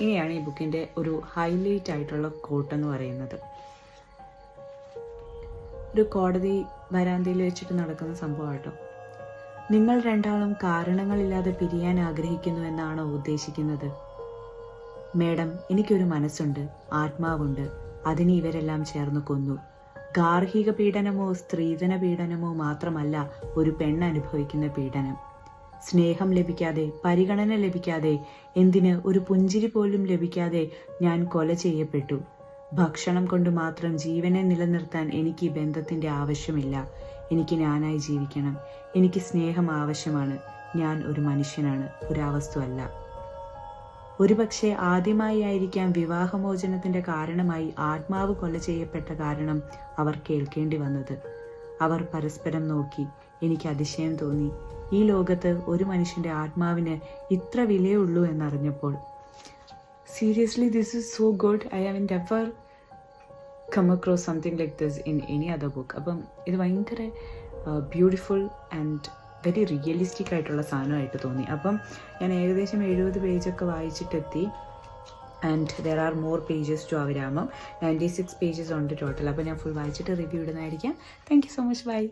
ഇനിയാണ് ഈ ബുക്കിന്റെ ഒരു ഹൈലൈറ്റ് ആയിട്ടുള്ള കോട്ട് എന്ന് പറയുന്നത്. ഒരു കോടതി വരാന്തയിൽ വെച്ചിട്ട് നടക്കുന്ന സംഭവമാട്ടോ. നിങ്ങൾ രണ്ടാളും കാരണങ്ങളില്ലാതെ പിരിയാൻ ആഗ്രഹിക്കുന്നു എന്നാണോ ഉദ്ദേശിക്കുന്നത്? മേഡം എനിക്കൊരു മനസ്സുണ്ട് ആത്മാവുണ്ട്. അതിന് ഇവരെല്ലാം ചേർന്ന് കൊന്നു. ഗാർഹിക പീഡനമോ സ്ത്രീധന പീഡനമോ മാത്രമല്ല ഒരു പെണ്ണ് അനുഭവിക്കുന്ന പീഡനം. സ്നേഹം ലഭിക്കാതെ പരിഗണന ലഭിക്കാതെ എന്തിന് ഒരു പുഞ്ചിരി പോലും ലഭിക്കാതെ ഞാൻ കൊല ചെയ്യപ്പെട്ടു. ഭക്ഷണം കൊണ്ട് മാത്രം ജീവനെ നിലനിർത്താൻ എനിക്ക് ഈ ബന്ധത്തിന്റെ ആവശ്യമില്ല. എനിക്ക് ഞാനായി ജീവിക്കണം. എനിക്ക് സ്നേഹം ആവശ്യമാണ്. ഞാൻ ഒരു മനുഷ്യനാണ്. ഒരു അവസ്തുവല്ല ഒരുപക്ഷെ ആദ്യമായി ആയിരിക്കാം വിവാഹമോചനത്തിന്റെ കാരണമായി ആത്മാവ് കൊല ചെയ്യപ്പെട്ട കാരണം അവർ കേൾക്കേണ്ടി വന്നത്. അവർ പരസ്പരം നോക്കി എനിക്ക് അതിശയം തോന്നി. ഈ ലോകത്ത് ഒരു മനുഷ്യന്റെ ആത്മാവിന് ഇത്ര വിലയുള്ളൂ എന്നറിഞ്ഞപ്പോൾ seriously this is so good I have never come across something like this in any other book അപ്പം ഇത് ഭയങ്കര ബ്യൂട്ടിഫുൾ ആൻഡ് വെരി റിയലിസ്റ്റിക് ആയിട്ടുള്ള സാധനമായിട്ട് തോന്നി. അപ്പം ഞാൻ ഏകദേശം എഴുപത് പേജൊക്കെ വായിച്ചിട്ടെത്തി. And there are more pages to അവരാമം ninety six pages ഉണ്ട് ടോട്ടൽ അപ്പോൾ ഞാൻ ഫുൾ വായിച്ചിട്ട് review ഇടുന്നതായിരിക്കാം. Thank you so much bye